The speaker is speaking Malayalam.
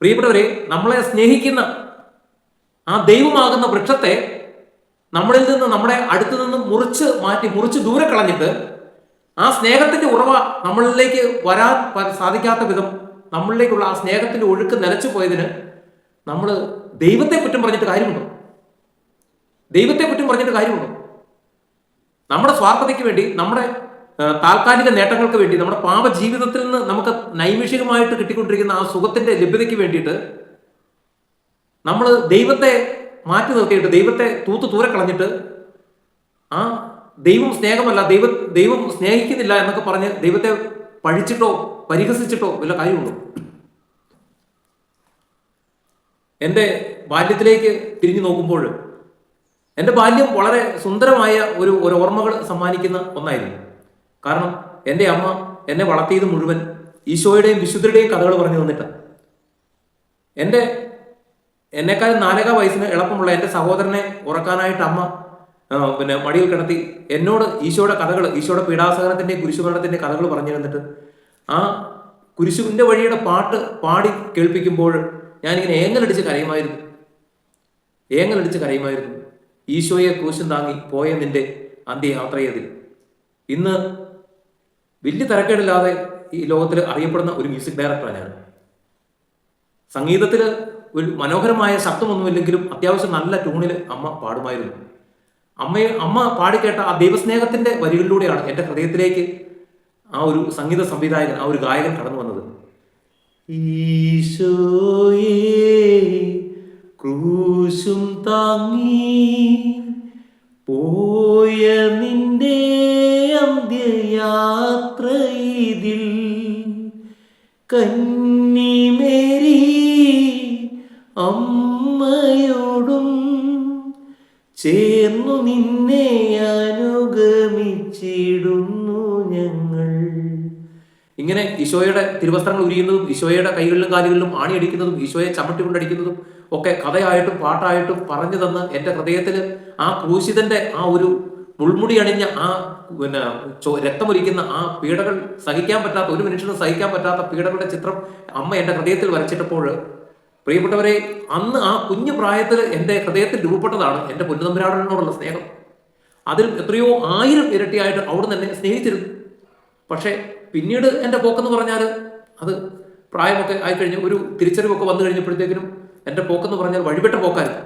പ്രിയപ്പെട്ടവരെ നമ്മളെ സ്നേഹിക്കുന്ന ആ ദൈവമാകുന്ന വൃക്ഷത്തെ നമ്മളിൽ നിന്ന് നമ്മുടെ അടുത്തു നിന്ന് മുറിച്ച് മാറ്റി മുറിച്ച് ദൂരെ കളഞ്ഞിട്ട് ആ സ്നേഹത്തിന്റെ ഉറവ നമ്മളിലേക്ക് വരാൻ സാധിക്കാത്ത വിധം നമ്മളിലേക്കുള്ള ആ സ്നേഹത്തിന്റെ ഒഴുക്ക് നിലച്ചു പോയതിന് നമ്മൾ ദൈവത്തെ കുറ്റം പറഞ്ഞിട്ട് കാര്യമുണ്ടോ? ദൈവത്തെ കുറ്റം പറഞ്ഞിട്ട് കാര്യമുണ്ടോ? നമ്മുടെ സ്വാർത്ഥതയ്ക്ക് വേണ്ടി നമ്മുടെ താൽക്കാലിക നേട്ടങ്ങൾക്ക് വേണ്ടി നമ്മുടെ പാപ ജീവിതത്തിൽ നിന്ന് നമുക്ക് നൈമിഷികമായിട്ട് കിട്ടിക്കൊണ്ടിരിക്കുന്ന ആ സുഖത്തിന്റെ ലഭ്യതയ്ക്ക് വേണ്ടിയിട്ട് നമ്മൾ ദൈവത്തെ മാറ്റി നിർത്തിയിട്ട് ദൈവത്തെ തൂത്ത് തൂരെ കളഞ്ഞിട്ട് ആ ദൈവം സ്നേഹമല്ല ദൈവ ദൈവം സ്നേഹിക്കുന്നില്ല എന്നൊക്കെ പറഞ്ഞ് ദൈവത്തെ പഴിച്ചിട്ടോ പരിഹസിച്ചിട്ടോ വല്ല കാര്യമുണ്ടോ? എന്റെ ബാല്യത്തിലേക്ക് തിരിഞ്ഞു നോക്കുമ്പോൾ എന്റെ ബാല്യം വളരെ സുന്ദരമായ ഒരു ഒരു ഓർമ്മകൾ സമ്മാനിക്കുന്ന ഒന്നായിരുന്നു. കാരണം എന്റെ അമ്മ എന്നെ വളർത്തിയത് മുഴുവൻ ഈശോയുടെയും വിശുദ്ധരുടെയും കഥകൾ പറഞ്ഞു തന്നിട്ടാണ് എന്റെ എന്നെക്കാൾ നാലക വയസ്സിന് എളുപ്പമുള്ള എന്റെ സഹോദരനെ ഉറക്കാനായിട്ട് അമ്മ പിന്നെ മടിയിൽ കിടത്തി എന്നോട് ഈശോയുടെ കഥകൾ ഈശോയുടെ പീഡാസഹനത്തിന്റെ കുരിശുമരണത്തിന്റെ കഥകൾ പറഞ്ഞു തന്നിട്ട് ആ കുരിശുവിന്റെ വഴിയുടെ പാട്ട് പാടി കേൾപ്പിക്കുമ്പോൾ ഞാനിങ്ങനെ ഏങ്ങലടിച്ച് കരയുമായിരുന്നു. ഏങ്ങലടിച്ച് കരയുമായിരുന്നു. ഈശോയെ ക്രൂശം താങ്ങി പോയ നിന്റെ അന്ത്യയാത്രയതിൽ. ഇന്ന് വലിയ തരക്കേടില്ലാതെ ഈ ലോകത്തിൽ അറിയപ്പെടുന്ന ഒരു മ്യൂസിക് ഡയറക്ടറാണ് ഞാൻ. സംഗീതത്തിൽ ഒരു മനോഹരമായ ശബ്ദമൊന്നുമില്ലെങ്കിലും അത്യാവശ്യം നല്ല ട്യൂണിൽ അമ്മ പാടുമായിരുന്നു. അമ്മയെ അമ്മ പാടിക്കേട്ട ആ ദൈവസ്നേഹത്തിന്റെ വരികളിലൂടെയാണ് എന്റെ ഹൃദയത്തിലേക്ക് ആ ഒരു സംഗീത സംവിധായകൻ ആ ഒരു ഗായകൻ കടന്നു വന്നത്. ക്രൂശും താങ്ങി പോയ നിന്റെ ഇതിൽ കന്നിമേരി അമ്മയോടും ചേർന്നു നിന്നെ അനുഗമിച്ചിടുന്നു ഞങ്ങൾ. ഇങ്ങനെ ഈശോയുടെ തിരുവസ്ത്രങ്ങൾ ഉരിയുന്നതും ഈശോയുടെ കൈകളിലും കാലുകളിലും ആണിയടിക്കുന്നതും ഈശോയെ ചമ്മട്ടി കൊണ്ടടിക്കുന്നതും ഒക്കെ കഥയായിട്ടും പാട്ടായിട്ടും പറഞ്ഞു തന്ന് എന്റെ ഹൃദയത്തിൽ ആ ക്രൂശിതന്റെ ആ ഒരു മുൾമുടി അണിഞ്ഞ ആ പിന്നെ രക്തമൊലിക്കുന്ന ആ പീഡകൾ സഹിക്കാൻ പറ്റാത്ത ഒരു മനുഷ്യനും സഹിക്കാൻ പറ്റാത്ത പീഡകളുടെ ചിത്രം അമ്മ എന്റെ ഹൃദയത്തിൽ വരച്ചിട്ടപ്പോൾ പ്രിയപ്പെട്ടവരെ അന്ന് ആ കുഞ്ഞു പ്രായത്തിൽ എന്റെ ഹൃദയത്തിൽ രൂപപ്പെട്ടതാണ് എന്റെ പൊന്നുതമ്പരാടനോടുള്ള സ്നേഹം. അതിൽ എത്രയോ ആയിരം ഇരട്ടിയായിട്ട് അവിടുന്ന് എന്നെ സ്നേഹിച്ചിരുന്നു. പക്ഷേ പിന്നീട് എന്റെ പോക്കെന്ന് പറഞ്ഞാൽ അത് പ്രായമൊക്കെ ആയിക്കഴിഞ്ഞ് ഒരു തിരിച്ചറിവൊക്കെ വന്നു കഴിഞ്ഞപ്പോഴത്തേക്കിനും എന്റെ പോക്കെന്ന് പറഞ്ഞാൽ വഴിപെട്ട പോക്കായിരുന്നു.